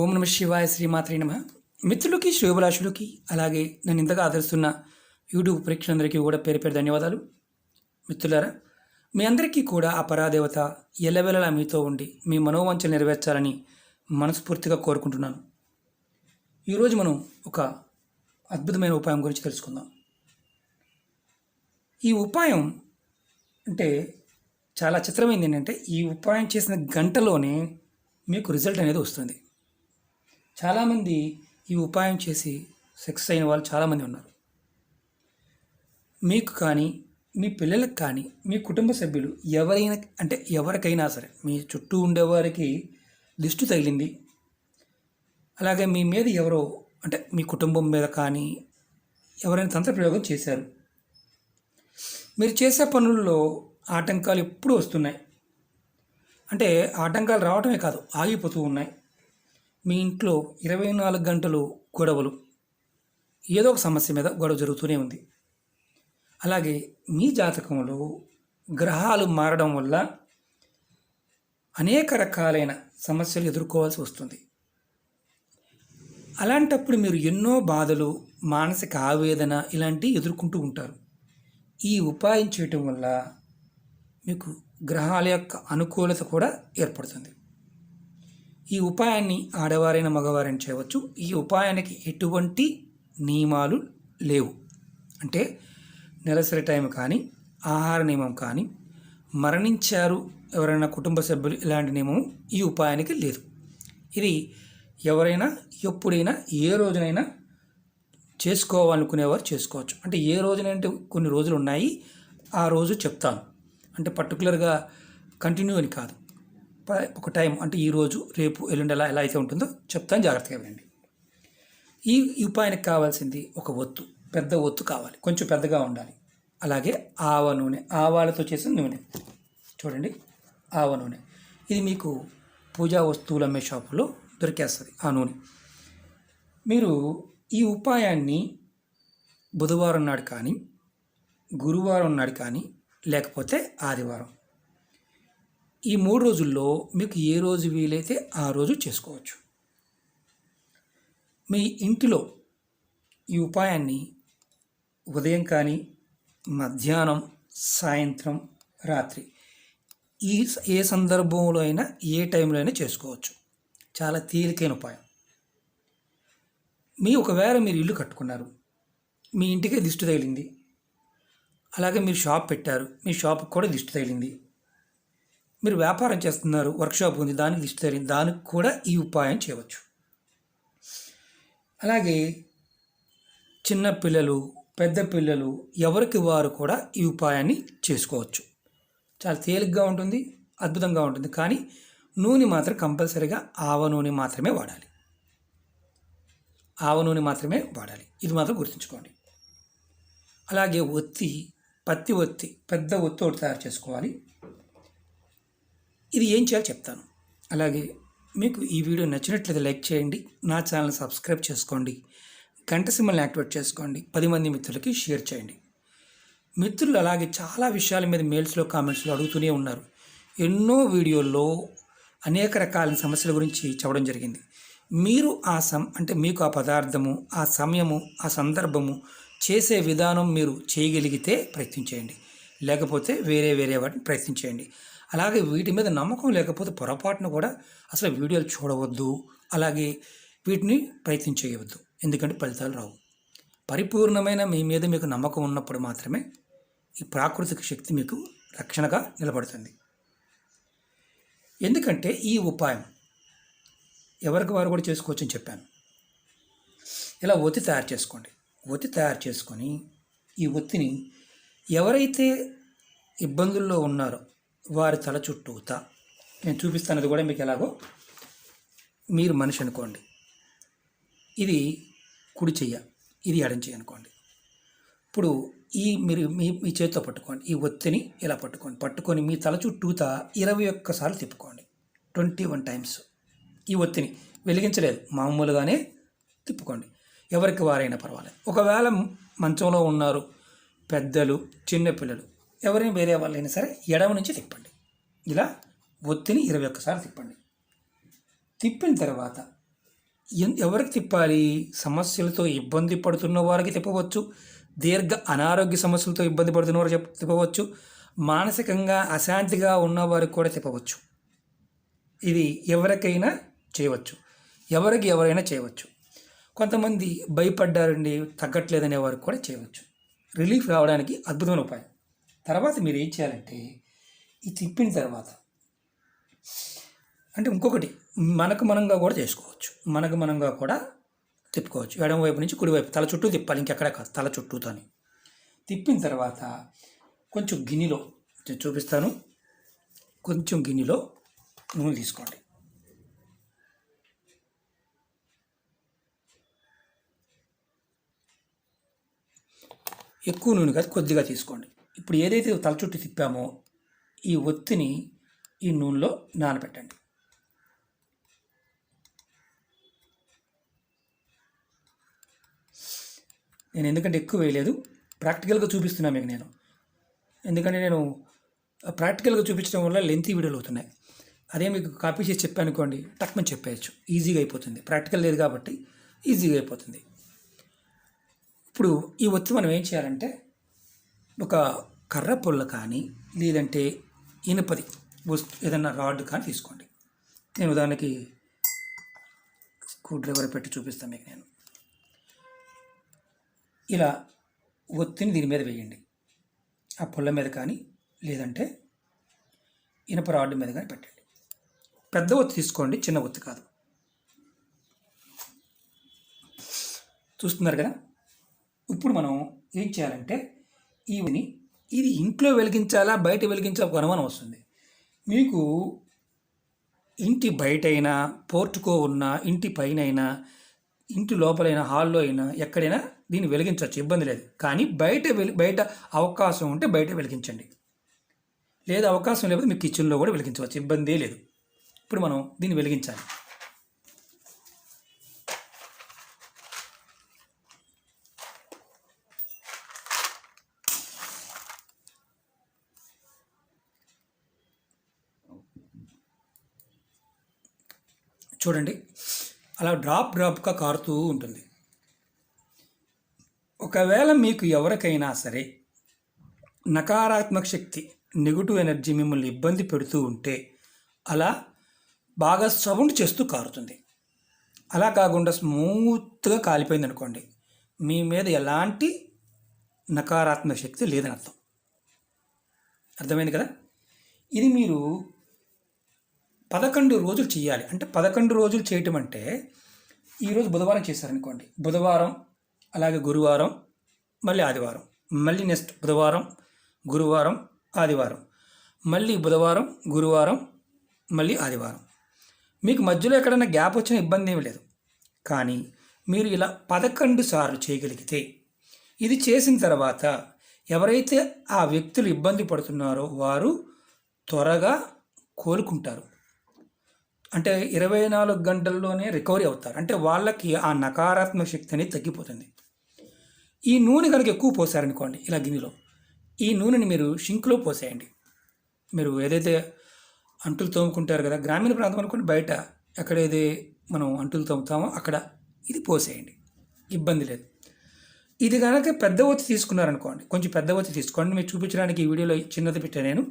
ఓం నమ శివాయ శ్రీమాత్రి నమ. మిత్రులకి శ్రేయోభిలాషులకి అలాగే నన్ను ఇంతగా ఆదరిస్తున్న యూట్యూబ్ ప్రేక్షకులందరికీ కూడా పేరు పేరు ధన్యవాదాలు. మిత్రులారా మీ అందరికీ కూడా ఆ పరాదేవత ఎల్లవెల్లలా మీతో ఉండి మీ మనోవంచలు నెరవేర్చాలని మనస్ఫూర్తిగా కోరుకుంటున్నాను. ఈరోజు మనం ఒక అద్భుతమైన ఉపాయం గురించి తెలుసుకుందాం. ఈ ఉపాయం అంటే చాలా చిత్రమైంది ఏంటంటే ఈ ఉపాయం చేసిన గంటలోనే మీకు రిజల్ట్ అనేది వస్తుంది. చాలామంది ఈ ఉపాయం చేసి సక్సెస్ అయిన వాళ్ళు చాలామంది ఉన్నారు. మీకు కానీ మీ పిల్లలకు కానీ మీ కుటుంబ సభ్యులు ఎవరైనా అంటే ఎవరికైనా సరే మీ చుట్టూ ఉండేవారికి దిష్టి తగిలింది. అలాగే మీ మీద ఎవరో అంటే మీ కుటుంబం మీద కానీ ఎవరైనా తంత్ర ప్రయోగం చేశారు. మీరు చేసే పనుల్లో ఆటంకాలు ఎప్పుడూ వస్తున్నాయి. అంటే ఆటంకాలు రావటమే కాదు ఆగిపోతూ ఉన్నాయి. మీ ఇంట్లో ఇరవై నాలుగు గంటలు గొడవలు ఏదో ఒక సమస్య మీద గొడవ జరుగుతూనే ఉంది. అలాగే మీ జాతకంలో గ్రహాలు మారడం వల్ల అనేక రకాలైన సమస్యలు ఎదుర్కోవాల్సి వస్తుంది. అలాంటప్పుడు మీరు ఎన్నో బాధలు మానసిక ఆవేదన ఇలాంటివి ఎదుర్కొంటూ ఉంటారు. ఈ ఉపాయం చేయటం వల్ల మీకు గ్రహాల యొక్క అనుకూలత కూడా ఏర్పడుతుంది. ఈ ఉపాయాన్ని ఆడవారైన మగవారైన చేయవచ్చు. ఈ ఉపాయానికి ఎటువంటి నియమాలు లేవు. అంటే నెలసరి టైం కానీ ఆహార నియమం కానీ మరణించారు ఎవరైనా కుటుంబ సభ్యులు ఇలాంటి నియమం ఈ ఉపాయానికి లేదు. ఇది ఎవరైనా ఎప్పుడైనా ఏ రోజునైనా చేసుకోవాలనుకునేవారు చేసుకోవచ్చు. అంటే ఏ రోజునంటే కొన్ని రోజులు ఉన్నాయి ఆ రోజు చెప్తాను. అంటే పర్టికులర్గా కంటిన్యూ అని కాదు. ఒక టైం అంటే ఈరోజు రేపు ఎల్లుండి ఎలా ఎలా అయితే ఉంటుందో చెప్తాను జాగ్రత్తగా వినండి. ఈ ఈ ఉపాయానికి కావాల్సింది ఒక ఒత్తు పెద్ద ఒత్తు కావాలి కొంచెం పెద్దగా ఉండాలి. అలాగే ఆవ నూనె ఆవాలతో చేసిన నూనె. చూడండి ఆవ నూనె. ఇది మీకు పూజా వస్తువులు అమ్మే షాపులో దొరికేస్తుంది ఆ నూనె. మీరు ఈ ఉపాయాన్ని బుధవారం నాడు కానీ గురువారం నాడు కానీ లేకపోతే ఆదివారం ఈ మూడు రోజుల్లో మీకు ఏ రోజు వీలైతే ఆ రోజు చేసుకోవచ్చు. మీ ఇంటిలో ఈ ఉపాయాన్ని ఉదయం కానీ మధ్యాహ్నం సాయంత్రం రాత్రి ఈ ఏ సందర్భంలో అయినా ఏ టైంలో అయినా చేసుకోవచ్చు. చాలా తేలికైన ఉపాయం. మీ ఒకవేళ మీరు ఇల్లు కట్టుకున్నారు మీ ఇంటికే దిష్టి తగిలింది అలాగే మీరు షాప్ పెట్టారు మీ షాప్కి కూడా దిష్టి తగిలింది మీరు వ్యాపారం చేస్తున్నారు వర్క్షాప్ ఉంది దానికి లిస్ట్ తగిలింది దానికి కూడా ఈ ఉపాయం చేయవచ్చు. అలాగే చిన్న పిల్లలు పెద్ద పిల్లలు ఎవరికి వారు కూడా ఈ ఉపాయాన్ని చేసుకోవచ్చు. చాలా తేలిగ్గా ఉంటుంది అద్భుతంగా ఉంటుంది కానీ నూనె మాత్రం కంపల్సరీగా ఆవ నూనె మాత్రమే వాడాలి. ఆవ నూనె మాత్రమే వాడాలి. ఇది మాత్రం గుర్తుంచుకోండి. అలాగే ఒత్తి పత్తి ఒత్తి పెద్ద ఒత్తి ఒకటి తయారు చేసుకోవాలి. ఇది ఏం చేయాలో చెప్తాను. అలాగే మీకు ఈ వీడియో నచ్చినట్లయితే లైక్ చేయండి నా ఛానల్ సబ్స్క్రైబ్ చేసుకోండి గంట సింబల్ని యాక్టివేట్ చేసుకోండి పది మంది మిత్రులకి షేర్ చేయండి. మిత్రులు అలాగే చాలా విషయాల మీద మెయిల్స్లో కామెంట్స్లో అడుగుతూనే ఉన్నారు. ఎన్నో వీడియోల్లో అనేక రకాల సమస్యల గురించి చెప్పడం జరిగింది. మీరు ఆ సం అంటే మీకు ఆ పదార్థము ఆ సమయము ఆ సందర్భము చేసే విధానం మీరు చేయగలిగితే ప్రయత్నం చేయండి. లేకపోతే వేరే వేరే వాటిని ప్రయత్నం చేయండి. అలాగే వీటి మీద నమ్మకం లేకపోతే పొరపాటున కూడా అసలు వీడియోలు చూడవద్దు. అలాగే వీటిని ప్రయత్నం చేయవద్దు. ఎందుకంటే ఫలితాలు రావు. పరిపూర్ణమైన మీ మీద మీకు నమ్మకం ఉన్నప్పుడు మాత్రమే ఈ ప్రాకృతిక శక్తి మీకు రక్షణగా నిలబడుతుంది. ఎందుకంటే ఈ ఉపాయం ఎవరికి వారు కూడా చేసుకోవచ్చని చెప్పాను. ఇలా ఒత్తి తయారు చేసుకోండి. ఒత్తి తయారు చేసుకొని ఈ ఒత్తిని ఎవరైతే ఇబ్బందుల్లో ఉన్నారో వారి తల చుట్టూతా. నేను చూపిస్తున్నది కూడా మీకు ఎలాగో మీరు మనిషి అనుకోండి. ఇది కుడి చెయ్య ఇది ఎడం చెయ్యి అనుకోండి. ఇప్పుడు ఈ మీరు మీ మీ చేతితో పట్టుకోండి ఈ ఒత్తిని ఇలా పట్టుకోండి. పట్టుకొని మీ తల చుట్టూతా ఇరవై ఒక్కసార్లు తిప్పుకోండి. Twenty one times. ఈ ఒత్తిని వెలిగించలేదు మామూలుగానే తిప్పుకోండి. ఎవరికి వారైనా పర్వాలేదు. ఒకవేళ మంచంలో ఉన్నారు పెద్దలు చిన్నపిల్లలు ఎవరిని వేరే వాళ్ళైనా సరే ఎడమ నుంచి తిప్పండి. ఇలా ఒత్తిని ఇరవై ఒక్కసారి తిప్పండి. తిప్పిన తర్వాత ఎవరికి తిప్పాలి? సమస్యలతో ఇబ్బంది పడుతున్న వారికి తిప్పవచ్చు. దీర్ఘ అనారోగ్య సమస్యలతో ఇబ్బంది పడుతున్న వారు తిప్పవచ్చు. మానసికంగా అశాంతిగా ఉన్నవారికి కూడా తిప్పవచ్చు. ఇది ఎవరికైనా చేయవచ్చు. ఎవరికి ఎవరైనా చేయవచ్చు. కొంతమంది భయపడ్డారండి తగ్గట్లేదనే వారికి కూడా చేయవచ్చు. రిలీఫ్ రావడానికి అద్భుతమైన ఉపాయం. తర్వాత మీరు ఏం చేయాలంటే ఇది తిప్పిన తర్వాత అంటే ఇంకొకటి మనకు మనంగా కూడా చేసుకోవచ్చు. మనకు మనంగా కూడా తిప్పుకోవచ్చు. ఎడమ వైపు నుంచి కుడివైపు తల చుట్టూ తిప్పాలి ఇంకెక్కడ కాదు తల చుట్టూతోని. తిప్పిన తర్వాత కొంచెం గిన్నెలో చూపిస్తాను కొంచెం గిన్నెలో నూనె తీసుకోండి. ఎక్కువ నూనె కాదు కొద్దిగా తీసుకోండి. ఇప్పుడు ఏదైతే తల చుట్టూ తిప్పామో ఈ ఒత్తిని ఈ నూనెలో నానబెట్టండి. నేను ఎందుకంటే ఎక్కువ వేయలేదు ప్రాక్టికల్గా చూపిస్తున్నాను మీకు నేను. ఎందుకంటే నేను ప్రాక్టికల్గా చూపించడం వల్ల లెంతీ వీడియోలు అవుతున్నాయి. అదే మీకు కాపీ చేసి చెప్పానుకోండి టక్మని చెప్పేయచ్చు. ఈజీగా అయిపోతుంది. ప్రాక్టికల్ లేదు కాబట్టి ఈజీగా అయిపోతుంది. ఇప్పుడు ఈ ఒత్తి మనం ఏం చేయాలంటే ఒక కర్ర పుల్ల కానీ లేదంటే ఇనుపది వస్తు ఏదన్నా రాడ్ కానీ తీసుకోండి. నేను ఉదాహరణకి స్క్రూ డ్రైవర్ పెట్టి చూపిస్తాను మీకు నేను. ఇలా ఒత్తిని దీని మీద వేయండి. ఆ పుల్ల మీద కానీ లేదంటే ఇనుప రాడ్ మీద కానీ పెట్టండి. పెద్ద ఒత్తి తీసుకోండి చిన్న ఒత్తి కాదు. చూస్తున్నారు కదా? ఇప్పుడు మనం ఏం చేయాలంటే ఈవిని. ఇది ఇంట్లో వెలిగించాలా బయట వెలిగించాలా ఒక అనుమానం వస్తుంది. మీకు ఇంటి బయటైనా పోర్టుకో ఉన్న ఇంటి పైన అయినా ఇంటి లోపలైనా హాల్లో అయినా ఎక్కడైనా దీన్ని వెలిగించవచ్చు ఇబ్బంది లేదు. కానీ బయట వెలి బయట అవకాశం ఉంటే బయట వెలిగించండి. లేదా అవకాశం లేకపోతే మీ కిచెన్లో కూడా వెలిగించవచ్చు ఇబ్బందే లేదు. ఇప్పుడు మనం దీన్ని వెలిగించాలి. చూడండి. అలా డ్రాప్ డ్రాప్గా కారుతూ ఉంటుంది. ఒకవేళ మీకు ఎవరికైనా సరే నకారాత్మక శక్తి నెగిటివ్ ఎనర్జీ మిమ్మల్ని ఇబ్బంది పెడుతూ ఉంటే అలా బాగా సౌండ్ చేస్తూ కారుతుంది. అలా కాకుండా స్మూత్గా కాలిపోయింది అనుకోండి మీ మీద ఎలాంటి నకారాత్మక శక్తి లేదని అర్థం అర్థమైంది కదా? ఇది మీరు పదకొండు రోజులు చేయాలి అంటే పదకొండు రోజులు చేయటం అంటే ఈరోజు బుధవారం చేశారనుకోండి. బుధవారం అలాగే గురువారం మళ్ళీ ఆదివారం. మళ్ళీ నెక్స్ట్ బుధవారం గురువారం ఆదివారం. మళ్ళీ బుధవారం గురువారం మళ్ళీ ఆదివారం. మీకు మధ్యలో ఎక్కడైనా గ్యాప్ వచ్చిన ఇబ్బంది ఏమీ లేదు. కానీ మీరు ఇలా పదకొండు సార్లు చేయగలిగితే ఇది చేసిన తర్వాత ఎవరైతే ఆ వ్యక్తులు ఇబ్బంది పడుతున్నారో వారు త్వరగా కోలుకుంటారు. అంటే ఇరవై నాలుగు గంటల్లోనే రికవరీ అవుతారు. అంటే వాళ్ళకి ఆ నకారాత్మక శక్తి అనేది తగ్గిపోతుంది. ఈ నూనె కనుక ఎక్కువ పోసారనుకోండి ఇలా గిన్నెలో ఈ నూనెని మీరు షింక్లో పోసేయండి. మీరు ఏదైతే అంటులు తోముకుంటారు కదా గ్రామీణ ప్రాంతం అనుకోండి బయట ఎక్కడైతే మనం అంటులు తోముతామో అక్కడ ఇది పోసేయండి. ఇబ్బంది లేదు. ఇది కనుక పెద్ద ఒత్తి తీసుకున్నారనుకోండి కొంచెం పెద్ద ఒత్తి తీసుకోండి. మీరు చూపించడానికి ఈ వీడియోలో చిన్నది పెట్టా నేను.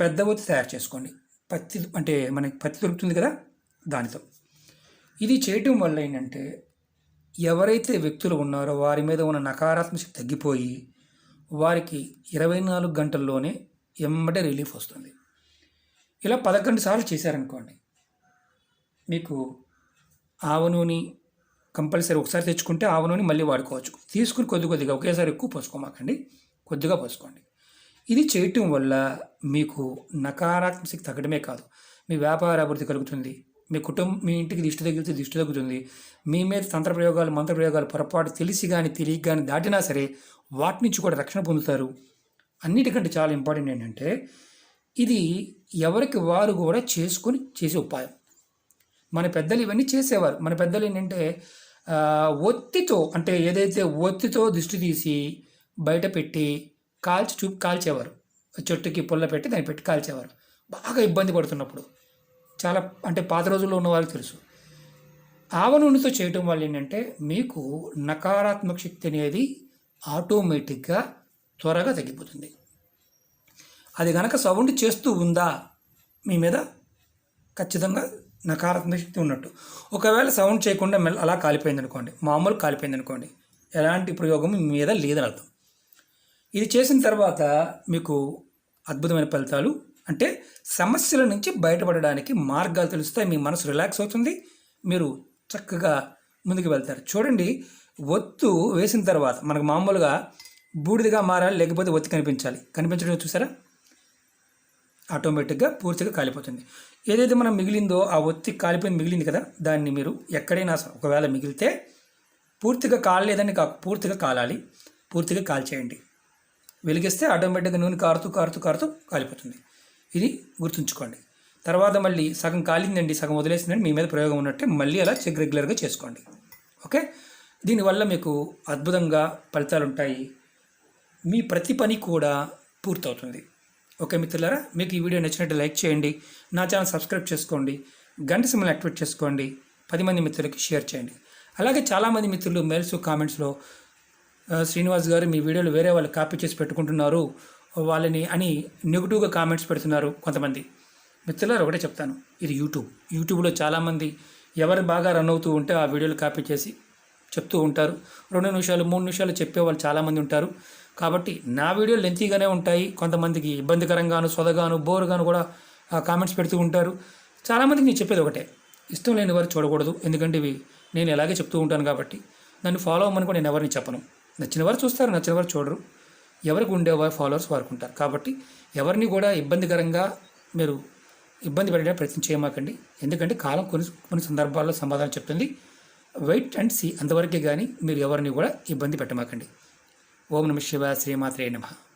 పెద్ద ఒత్తి తయారు చేసుకోండి. పత్తి అంటే మనకి పత్తి దొరుకుతుంది కదా దానితో. ఇది చేయటం వల్ల ఏంటంటే ఎవరైతే వ్యక్తులు ఉన్నారో వారి మీద ఉన్న నకారాత్మక శక్తి తగ్గిపోయి వారికి ఇరవై నాలుగు గంటల్లోనే ఎమ్మటే రిలీఫ్ వస్తుంది. ఇలా పదకొండు సార్లు చేశారనుకోండి మీకు ఆవ నూనె కంపల్సరీ ఒకసారి తెచ్చుకుంటే ఆవ నూనె మళ్ళీ వాడుకోవచ్చు. తీసుకుని కొద్ది కొద్దిగా ఒకేసారి ఎక్కువ పోసుకోమాకండి కొద్దిగా పోసుకోండి. ఇది చేయటం వల్ల మీకు నకారాత్మక శక్తి తగ్గడమే కాదు. మీ వ్యాపార అభివృద్ధి కలుగుతుంది. మీ కుటుంబం మీ ఇంటికి దిష్టి తగ్గితే దిష్టి తగ్గుతుంది. మీ మీద తంత్ర ప్రయోగాలు మంత్ర ప్రయోగాలు పొరపాటు తెలిసి కానీ తిరిగి కానీ దాటినా సరే వాటి నుంచి కూడా రక్షణ పొందుతారు. అన్నిటికంటే చాలా ఇంపార్టెంట్ ఏంటంటే ఇది ఎవరికి వారు కూడా చేసుకొని చేసే ఉపాయం. మన పెద్దలు ఇవన్నీ చేసేవారు. మన పెద్దలు ఏంటంటే ఒత్తితో అంటే ఏదైతే ఒత్తితో దిష్టి తీసి బయట పెట్టి కాల్చి చూపి కాల్చేవారు. చెట్టుకి పుల్ల పెట్టి దాన్ని పెట్టి కాల్చేవారు. బాగా ఇబ్బంది పడుతున్నప్పుడు. చాలా అంటే పాత రోజుల్లో ఉన్న వాళ్ళకి తెలుసు. ఆవ నూనెతో చేయటం వల్ల ఏంటంటే మీకు నకారాత్మక శక్తి అనేది ఆటోమేటిక్గా త్వరగా తగ్గిపోతుంది. అది కనుక సౌండ్ చేస్తూ ఉందా మీ మీద? ఖచ్చితంగా నకారాత్మక శక్తి ఉన్నట్టు. ఒకవేళ సౌండ్ చేయకుండా అలా కాలిపోయింది అనుకోండి మామూలు కాలిపోయింది అనుకోండి ఎలాంటి ప్రయోగం మీ మీద లేదని అర్థం ఇది చేసిన తర్వాత మీకు అద్భుతమైన ఫలితాలు. అంటే సమస్యల నుంచి బయటపడడానికి మార్గాలు తెలుస్తాయి. మీ మనసు రిలాక్స్ అవుతుంది. మీరు చక్కగా ముందుకు వెళ్తారు. చూడండి ఒత్తు వేసిన తర్వాత మనకు మామూలుగా బూడిదగా మారాలి లేకపోతే ఒత్తి కనిపించాలి. కనిపించడం చూసారా? ఆటోమేటిక్గా పూర్తిగా కాలిపోతుంది. ఏదైతే మనం మిగిలిందో ఆ ఒత్తి కాలిపోయింది మిగిలింది కదా దాన్ని మీరు ఎక్కడైనా ఒకవేళ మిగిలితే పూర్తిగా కాలలేదని కాక పూర్తిగా కాలాలి. పూర్తిగా కాల్చేయండి. వెలిగిస్తే ఆటోమేటిక్గా నూనె కారుతూ కారుతూ కారుతూ కాలిపోతుంది. ఇది గుర్తుంచుకోండి. తర్వాత మళ్ళీ సగం కాలిందండి సగం వదిలేసిందండి మీ మీద ప్రయోగం ఉన్నట్టే మళ్ళీ అలా చెక్ రెగ్యులర్గా చేసుకోండి. ఓకే? దీనివల్ల మీకు అద్భుతంగా ఫలితాలు ఉంటాయి మీ ప్రతి పని కూడా పూర్తవుతుంది. ఓకే మిత్రులారా? మీకు ఈ వీడియో నచ్చినట్టు లైక్ చేయండి. నా ఛానల్ సబ్స్క్రైబ్ చేసుకోండి. గంట సిమ్మల్ని యాక్టివేట్ చేసుకోండి. పది మంది మిత్రులకి షేర్ చేయండి. అలాగే చాలామంది మిత్రులు మెయిల్స్ కామెంట్స్లో శ్రీనివాస్ గారు మీ వీడియోలు వేరే వాళ్ళు కాపీ చేసి పెట్టుకుంటున్నారు వాళ్ళని అని నెగిటివ్గా కామెంట్స్ పెడుతున్నారు కొంతమంది. మిత్రులారు ఒకటే చెప్తాను. ఇది యూట్యూబ్. యూట్యూబ్లో చాలామంది ఎవరు బాగా రన్ అవుతూ ఉంటే ఆ వీడియోలు కాపీ చేసి చెప్తూ ఉంటారు. రెండు నిమిషాలు మూడు నిమిషాలు చెప్పే వాళ్ళు చాలామంది ఉంటారు. కాబట్టి నా వీడియోలు లెంతీగానే ఉంటాయి. కొంతమందికి ఇబ్బందికరంగాను సొదగాను బోరుగాను కూడా కామెంట్స్ పెడుతూ ఉంటారు. చాలామందికి నేను చెప్పేది ఒకటే. ఇష్టం లేని వారు చూడకూడదు. ఎందుకంటే ఇవి నేను ఎలాగే చెప్తూ ఉంటాను కాబట్టి. నన్ను ఫాలో అవ్వమని కూడా నేను ఎవరిని చెప్పను. నచ్చిన వారు చూస్తారు నచ్చిన వారు చూడరు. ఎవరికి ఉండేవారు ఫాలోవర్స్ వారికి ఉంటారు. కాబట్టి ఎవరిని కూడా ఇబ్బందికరంగా మీరు ఇబ్బంది పెట్టడానికి ప్రయత్నం చేయమాకండి. ఎందుకంటే కాలం కొన్ని కొన్ని సందర్భాల్లో సమాధానం చెప్తుంది. వెయిట్ అండ్ సీ అంతవరకే కానీ మీరు ఎవరిని కూడా ఇబ్బంది పెట్టమాకండి. ఓం నమ శివ శ్రీమాత్రే నమః.